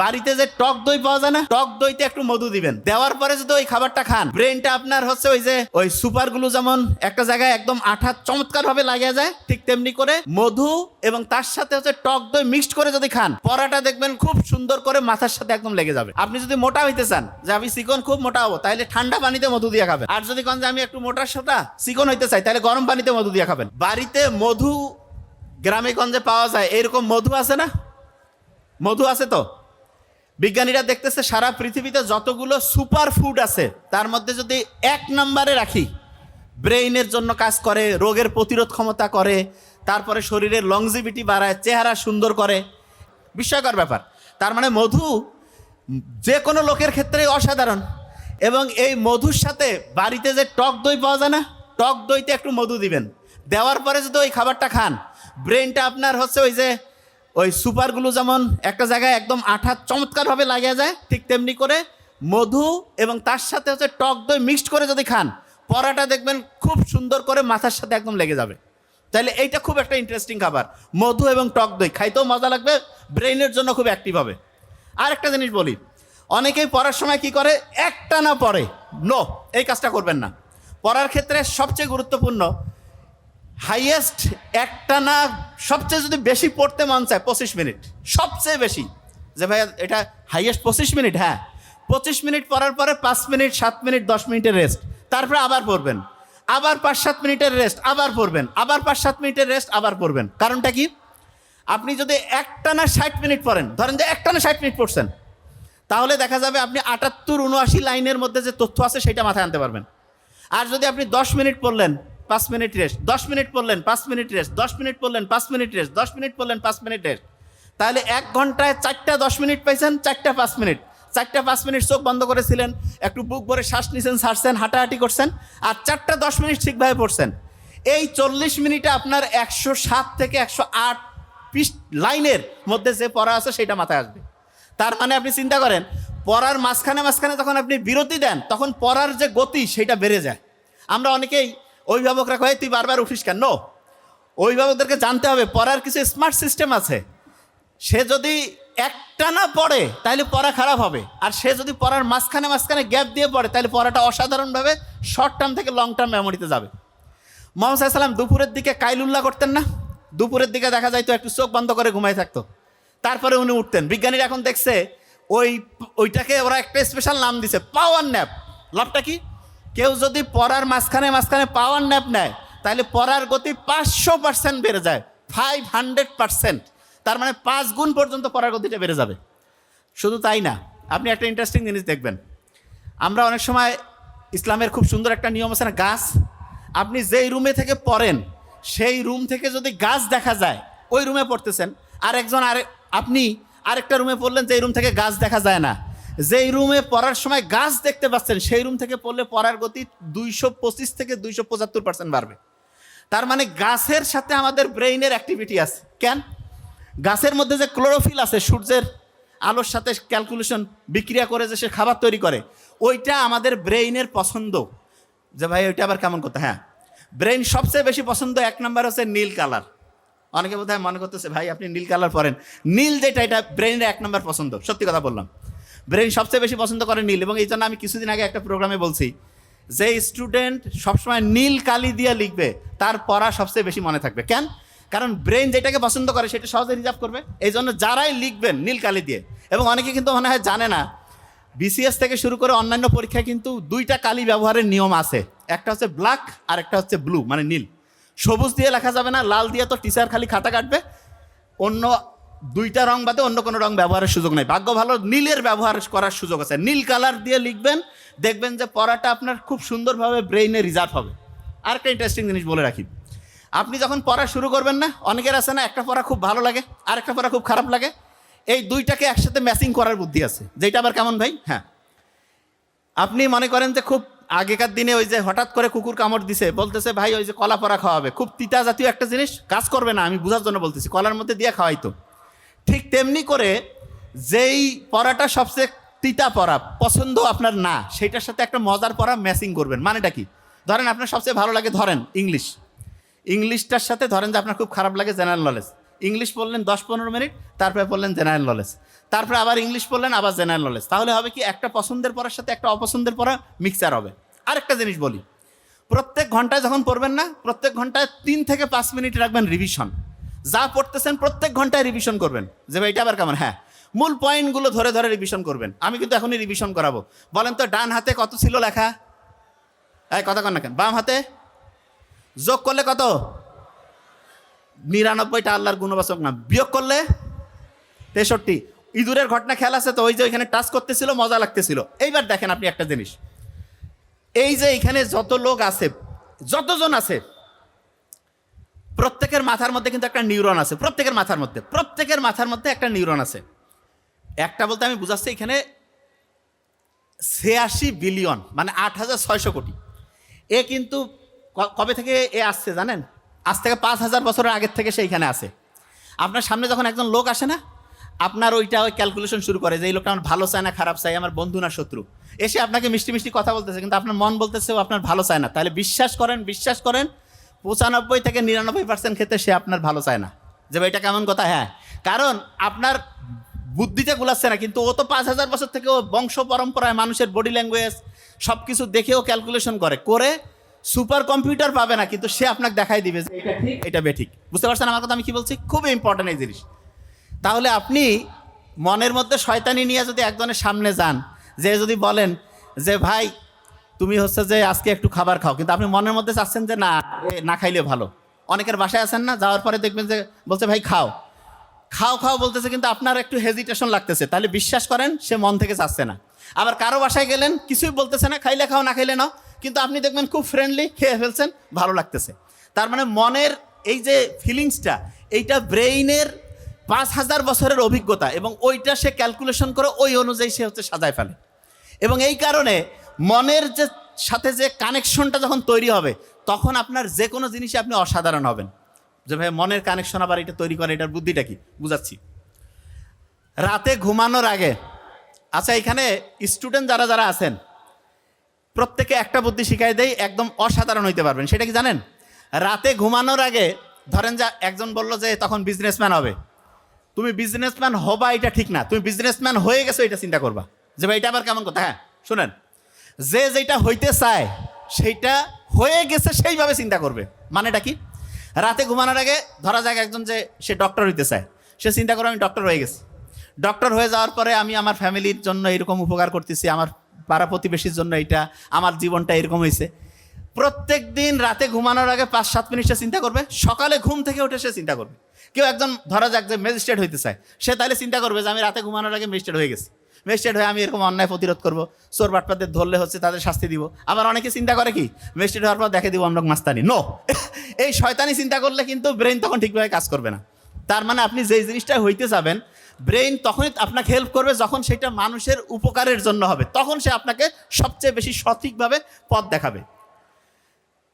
বাড়িতে যে টক দই পাওয়া যায় না, টক দইতে একটু মধু দিবেন। দেওয়ার পরে যদি ওই খাবারটা খান ব্রেনটা আপনার হচ্ছে ওই যে, ওই সুপারগুলো যেমন একটা জায়গায় একদম আঠা চমৎকার ভাবে লাগিয়ে যায়, ঠিক তেমনি করে মধু এবং তার সাথে হচ্ছে টক দই মিক্সড করে যদি খান, পরাটা দেখবেন খুব সুন্দর করে মাথার সাথে একদম লেগে যাবে। আপনি যদি মোটা হইতে চান, যে আমি চিকন খুব মোটা হব তাহলে ঠান্ডা পানিতে মধু দিয়ে খাবেন। আর যদি কন যে আমি একটু মোটার সাথে চিকন হইতে চাই তাহলে গরম পানিতে মধু দিয়ে খাবেন। বাড়িতে মধু, গ্রামে গঞ্জে পাওয়া যায়, এরকম মধু আছে না? মধু আছে তো? বিজ্ঞানীরা দেখতেছে সারা পৃথিবীতে যতগুলো সুপার ফুড আছে, তার মধ্যে যদি এক নম্বরে রাখি, ব্রেইনের জন্য কাজ করে, রোগের প্রতিরোধ ক্ষমতা করে, তারপরে শরীরের লংজিভিটি বাড়ায়, চেহারা সুন্দর করে। বিস্ময়কর ব্যাপার। তার মানে মধু যে কোনো লোকের ক্ষেত্রে অসাধারণ। এবং এই মধুর সাথে বাড়িতে যে টক দই পাওয়া যায় না, টক দইতে একটু মধু দিবেন। দেওয়ার পরে যদি ওই খাবারটা খান ব্রেনটা আপনার হচ্ছে ওই যে ওই সুপারগুলো যেমন একটা জায়গায় একদম আঠা চমৎকারভাবে লাগিয়ে যায়, ঠিক তেমনি করে মধু এবং তার সাথে হচ্ছে টক দই মিক্সড করে যদি খান, পরাটা দেখবেন খুব সুন্দর করে মাথার সাথে একদম লেগে যাবে। তাহলে এইটা খুব একটা ইন্টারেস্টিং খাবার। মধু এবং টক দই খাইতেও মজা লাগবে, ব্রেইনের জন্য খুব অ্যাক্টিভ হবে। আর একটা জিনিস বলি, অনেকেই পড়ার সময় কি করে? একটা না পড়ে। নো এই কাজটা করবেন না। পড়ার ক্ষেত্রে সবচেয়ে গুরুত্বপূর্ণ হাইয়েস্ট একটা না, সবচেয়ে যদি বেশি পড়তে মন চায়, পঁচিশ মিনিট। সবচেয়ে বেশি। যে ভাই এটা হাইয়েস্ট পঁচিশ মিনিট? হ্যাঁ। পঁচিশ মিনিট পড়ার পরে পাঁচ মিনিট, সাত মিনিট, দশ মিনিটের রেস্ট। তারপরে আবার পড়বেন। আবার পাঁচ, সাত মিনিটের রেস্ট, আবার পড়বেন। আবার পাঁচ, সাত মিনিটের রেস্ট, আবার পড়বেন। কারণটা কি? আপনি যদি একটা না ষাট মিনিট পড়েন, ধরেন যে একটা না ষাট মিনিট পড়ছেন, তাহলে দেখা যাবে আপনি আটাত্তর, উনআশি লাইনের মধ্যে যে তথ্য আছে, সেটা মাথায় আনতে পারবেন। আর যদি আপনি দশ মিনিট পড়লেন পাঁচ মিনিট রেস্ট দশ মিনিট পড়লেন, পাঁচ মিনিট রেস্ট দশ মিনিট পড়লেন, পাঁচ মিনিট রেস্ট দশ মিনিট পড়লেন, পাঁচ মিনিট রেস্ট তাহলে এক ঘন্টায় চারটা দশ মিনিট পাইছেন, চারটা পাঁচ মিনিট। চারটা পাঁচ মিনিট চোখ বন্ধ করেছিলেন, একটু বুক ভরে শ্বাস নিছেন, ছাড়ছেন, হাঁটাহাঁটি করছেন, আর চারটা দশ মিনিট ঠিকভাবে পড়ছেন। এই চল্লিশ মিনিটে আপনার একশো সাত থেকে একশো আট পিস লাইনের মধ্যে যে পড়া আছে সেটা মাথায় আসবে। তার মানে আপনি চিন্তা করেন, পড়ার মাঝখানে মাঝখানে যখন আপনি বিরতি দেন, তখন পড়ার যে গতি সেটা বেড়ে যায়। আমরা অনেকেই অভিভাবকরা কয়ে, তুই বারবার উঠিস কেন? অভিভাবকদেরকে জানতে হবে, পড়ার কিছু স্মার্ট সিস্টেম আছে। সে যদি একটা না পড়ে তাহলে পড়া খারাপ হবে। আর সে যদি পড়ার মাঝখানে মাঝখানে গ্যাপ দিয়ে পড়ে তাহলে পড়াটা অসাধারণভাবে শর্ট টার্ম থেকে লং টার্ম মেমোরিতে যাবে। মোহাম্মদ সাল্লাম দুপুরের দিকে কাইলুল্লাহ করতেন না? দুপুরের দিকে দেখা যায় তো একটু চোখ বন্ধ করে ঘুমাই থাকতো। তারপরে উনি উঠতেন। বিজ্ঞানীরা এখন দেখছে, ওই, ওইটাকে ওরা একটা স্পেশাল নাম দিছে পাওয়ার ন্যাপ লাভটা কি? কেউ যদি পড়ার মাঝখানে মাঝখানে পাওয়ার ন্যাপ নেয়, তাহলে পড়ার গতি পাঁচশো পার্সেন্ট বেড়ে যায় ফাইভ হান্ড্রেড পার্সেন্ট তার মানে পাঁচ গুণ পর্যন্ত পড়ার গতিটা বেড়ে যাবে। শুধু তাই না, আপনি একটা ইন্টারেস্টিং জিনিস দেখবেন। আমরা অনেক সময় ইসলামের খুব সুন্দর একটা নিয়ম আছে না, গাছ। আপনি যেই রুমে থেকে পড়েন, সেই রুম থেকে যদি গাছ দেখা যায়, ওই রুমে পড়তেছেন। আর একজন আরে, আপনি আরেকটা রুমে পড়লেন যে রুম থেকে গাছ দেখা যায় না। যেই রুমে পড়ার সময় গাছ দেখতে পাচ্ছেন, সেই রুম থেকে পড়লে পড়ার গতি দুইশো পঁচিশ থেকে দুইশো পঁচাত্তর পার্সেন্ট বাড়বে। তার মানে গাছের সাথে আমাদের ব্রেইনের অ্যাক্টিভিটি আছে। কেন? গাছের মধ্যে যে ক্লোরোফিল আছে, সূর্যের আলোর সাথে ক্যালকুলেশন বিক্রিয়া করে যে সে খাবার তৈরি করে, ওইটা আমাদের ব্রেইনের পছন্দ। যে ভাই, ওইটা আবার কেমন করতে হ্যাঁ। ব্রেইন সবচেয়ে বেশি পছন্দ এক নম্বর হচ্ছে নীল কালার। অনেকে বোধহয় মনে করতেছে, ভাই, আপনি নীল কালার পরেন। নীল যেটা, এটা ব্রেইনের এক নম্বর পছন্দ। সত্যি কথা বললাম। ব্রেইন সবচেয়ে বেশি পছন্দ করে নীল এবং এই জন্য আমি কিছুদিন আগে একটা প্রোগ্রামে বলছি যে স্টুডেন্ট সবসময় নীল কালি দিয়ে লিখবে, তার পড়া সবচেয়ে বেশি মনে থাকবে। কেন? কারণ ব্রেন যেটাকে পছন্দ করে সেটা সহজে রিজার্ভ করবে। এই জন্য যারাই লিখবেন নীল কালি দিয়ে, এবং অনেকে কিন্তু মনে হয় জানে না বিসিএস থেকে শুরু করে অন্যান্য পরীক্ষায় কিন্তু দুইটা কালি ব্যবহারের নিয়ম আছে। একটা হচ্ছে ব্ল্যাক আর একটা হচ্ছে ব্লু মানে নীল। সবুজ দিয়ে লেখা যাবে না, লাল দিয়ে তো টিচার খালি খাতা কাটবে, অন্য দুইটা রং বাদে অন্য কোনো রং ব্যবহারের সুযোগ নেই। ভাগ্য ভালো, নীলের ব্যবহার করার সুযোগ আছে। নীল কালার দিয়ে লিখবেন, দেখবেন যে পড়াটা আপনার খুব সুন্দরভাবে ব্রেইনে রিজার্ভ হবে। আর একটা ইন্টারেস্টিং জিনিস বলে রাখি। আপনি যখন পড়া শুরু করবেন না, অনেকের আছে না, একটা পড়া খুব ভালো লাগে আর একটা পড়া খুব খারাপ লাগে। এই দুইটাকে একসাথে ম্যাচিং করার বুদ্ধি আছে। যেটা আবার কেমন ভাই? হ্যাঁ। আপনি মনে করেন যে খুব আগেকার দিনে ওই যে হঠাৎ করে কুকুর কামড় দিছে, বলতেছে, ভাই, ওই যে কলা পরা খাওয়াবে। খুব তিতা জাতীয় একটা জিনিস, কাজ করবে না, আমি বোঝার জন্য বলতেছি। কলার মধ্যে দিয়ে খাওয়াইতো ঠিক তেমনি করে যেই পড়াটা সবচেয়ে তিতা পড়া, পছন্দ আপনার না সেটার সাথে একটা মজার পড়া ম্যাচিং করবেন। মানেটা কি? ধরেন আপনার সবচেয়ে ভালো লাগে ধরেন ইংলিশ। ইংলিশটার সাথে ধরেন যে আপনার খুব খারাপ লাগে জেনারেল নলেজ ইংলিশ পড়লেন দশ পনেরো মিনিট, তারপরে পড়লেন জেনারেল নলেজ তারপরে আবার ইংলিশ পড়লেন, আবার জেনারেল নলেজ তাহলে হবে কি একটা পছন্দের পড়ার সাথে একটা অপছন্দের পড়া মিক্সার হবে। আরেকটা জিনিস বলি। প্রত্যেক ঘন্টায় যখন পড়বেন না, প্রত্যেক ঘন্টায় তিন থেকে পাঁচ মিনিট রাখবেন রিভিশন যা পড়তেছেন প্রত্যেক ঘন্টায় রিভিশন করবেন। যে ভাই, এটা আবার কেমন? হ্যাঁ। মূল পয়েন্টগুলো ধরে ধরে রিভিশন করবেন। আমি কিন্তু এখনই রিভিশন করাবো। বলেন তো, ডান হাতে কত ছিল লেখা? এই কথা কন না কেন? বাম হাতে? যোগ করলে কত? নিরানব্বইটা আল্লাহর গুণবাচক না বিয়োগ করলে তেষট্টি। ইঁদুরের ঘটনা খেয়াল আছে তো? ওই যে ওইখানে টাচ করতেছিল, মজা লাগতেছিল। এইবার দেখেন আপনি একটা জিনিস। এই যে এখানে যত লোক আছে, যতজন আছে প্রত্যেকের মাথার মধ্যে কিন্তু একটা নিউরন আছে, প্রত্যেকের মাথার মধ্যে, প্রত্যেকের মাথার মধ্যে একটা নিউরন আছে। একটা বলতে আমি বুঝাচ্ছি এখানে ছিয়াশি বিলিয়ন মানে আট হাজার ছয়শো কোটি। এ কিন্তু কবে থেকে এ আসছে জানেন? আজ থেকে পাঁচ হাজার বছরের আগের থেকে সে এখানে আসে আপনার সামনে যখন একজন লোক আসে না, আপনার ওইটা ওই ক্যালকুলেশন শুরু করে যে এই লোকটা আমার ভালো চায় না, খারাপ চাই আমার বন্ধু না, শত্রু। এসে আপনাকে মিষ্টি মিষ্টি কথা বলতেছে, কিন্তু আপনার মন বলতেছে ও আপনার ভালো চায় না। তাহলে বিশ্বাস করেন বিশ্বাস করেন পঁচানব্বই থেকে নিরানব্বই পার্সেন্ট ক্ষেত্রে সে আপনার ভালো চায় না। যে ভাই, এটা কেমন কথা? হ্যাঁ। কারণ আপনার বুদ্ধিতে গুলাচ্ছে না, কিন্তু ও তো পাঁচ হাজার বছর থেকে ও বংশ পরম্পরায় মানুষের বডি ল্যাঙ্গুয়েজ সব কিছু দেখেও ক্যালকুলেশন করে। করে সুপার কম্পিউটার পাবে না, কিন্তু সে আপনাকে দেখাই দিবে যে এটা এটা বেঠিক। বুঝতে পারছেন আমার কথা? আমি কি বলছি? খুবই ইম্পর্টেন্ট এই জিনিস। তাহলে আপনি মনের মধ্যে শয়তানি নিয়ে যদি একজনের সামনে যান, যে যদি বলেন যে, ভাই তুমি হচ্ছে যে আজকে একটু খাবার খাও। কিন্তু আপনি মনের মধ্যে চাচ্ছেন যে না না খাইলে ভালো। অনেকের বাসায় আছেন না, যাওয়ার পরে দেখবেন যে বলছে, ভাই, খাও। খাও খাও বলতেছে, কিন্তু আপনার একটু হেজিটেশন লাগতেছে। তাহলে বিশ্বাস করেন, সে মন থেকে চাচ্ছে না। আবার কারও বাসায় গেলেন, কিছুই বলতেছে না, খাইলে খাও, না খাইলে নাও। কিন্তু আপনি দেখবেন খুব ফ্রেন্ডলি খেয়ে ফেলছেন, ভালো লাগতেছে। তার মানে মনের এই যে ফিলিংসটা এইটা ব্রেইনের পাঁচ হাজার বছরের অভিজ্ঞতা এবং ওইটা সে ক্যালকুলেশন করে ওই অনুযায়ী সে হচ্ছে সাজায় ফেলে। এবং এই কারণে মনের যে, সাথে যে কানেকশনটা যখন তৈরি হবে, তখন আপনার যে কোনো জিনিসে আপনি অসাধারণ হবেন। যে ভাই, মনের কানেকশন আবার এটা তৈরি করে, এটার বুদ্ধিটা কি? বুঝাচ্ছি। রাতে ঘুমানোর আগে আচ্ছা এখানে স্টুডেন্ট যারা যারা আছেন, প্রত্যেকে একটা বুদ্ধি শিখাই দেয় একদম অসাধারণ হইতে পারবেন। সেটা কি জানেন? রাতে ঘুমানোর আগে, ধরেন যা, একজন বলল যে, তখন বিজনেসম্যান হবে। তুমি বিজনেসম্যান হবা এটা ঠিক না। তুমি বিজনেসম্যান হয়ে গেছো, এটা চিন্তা করবা। যে ভাই, এটা আবার কেমন কথা? হ্যাঁ শুনেন। যে যেটা হইতে চায়, সেইটা হয়ে গেছে, সেইভাবে চিন্তা করবে। মানেটা কি? রাতে ঘুমানোর আগে ধরা যাক একজন যে সে ডক্টর হইতে চায়। সে চিন্তা করে আমি ডক্টর হয়ে গেছি। ডক্টর হয়ে যাওয়ার পরে আমি আমার ফ্যামিলির জন্য এরকম উপকার করতেছি, আমার পাড়া প্রতিবেশীর জন্য এটা আমার জীবনটা এরকম হয়েছে প্রত্যেক দিন রাতে ঘুমানোর আগে পাঁচ সাত মিনিট সে চিন্তা করবে, সকালে ঘুম থেকে উঠে সে চিন্তা করবে। কেউ একজন ধরা যাক যে ম্যাজিস্ট্রেট হইতে চায়, সে তাহলে চিন্তা করবে যে আমি রাতে ঘুমানোর আগে ম্যাজিস্ট্রেট হয়ে গেছি। ম্যাজিস্ট্রেট হয়ে আমি এরকম অন্যায় প্রতিরোধ করব। চোর বাটপাদের ধরলে হচ্ছে তাদের শাস্তি দিব। আবার অনেকে চিন্তা করে কি? মেস্টেড হওয়ার পর দেখে দিব আমরা মাস্তানি। নো এই শয়তানি চিন্তা করলে কিন্তু ব্রেন তখন ঠিকভাবে কাজ করবে না। তার মানে আপনি যেই জিনিসটা হইতে যাবেন ব্রেইন তখনই আপনাকে হেল্প করবে যখন সেটা মানুষের উপকারের জন্য হবে। তখন সে আপনাকে সবচেয়ে বেশি সঠিকভাবে পথ দেখাবে।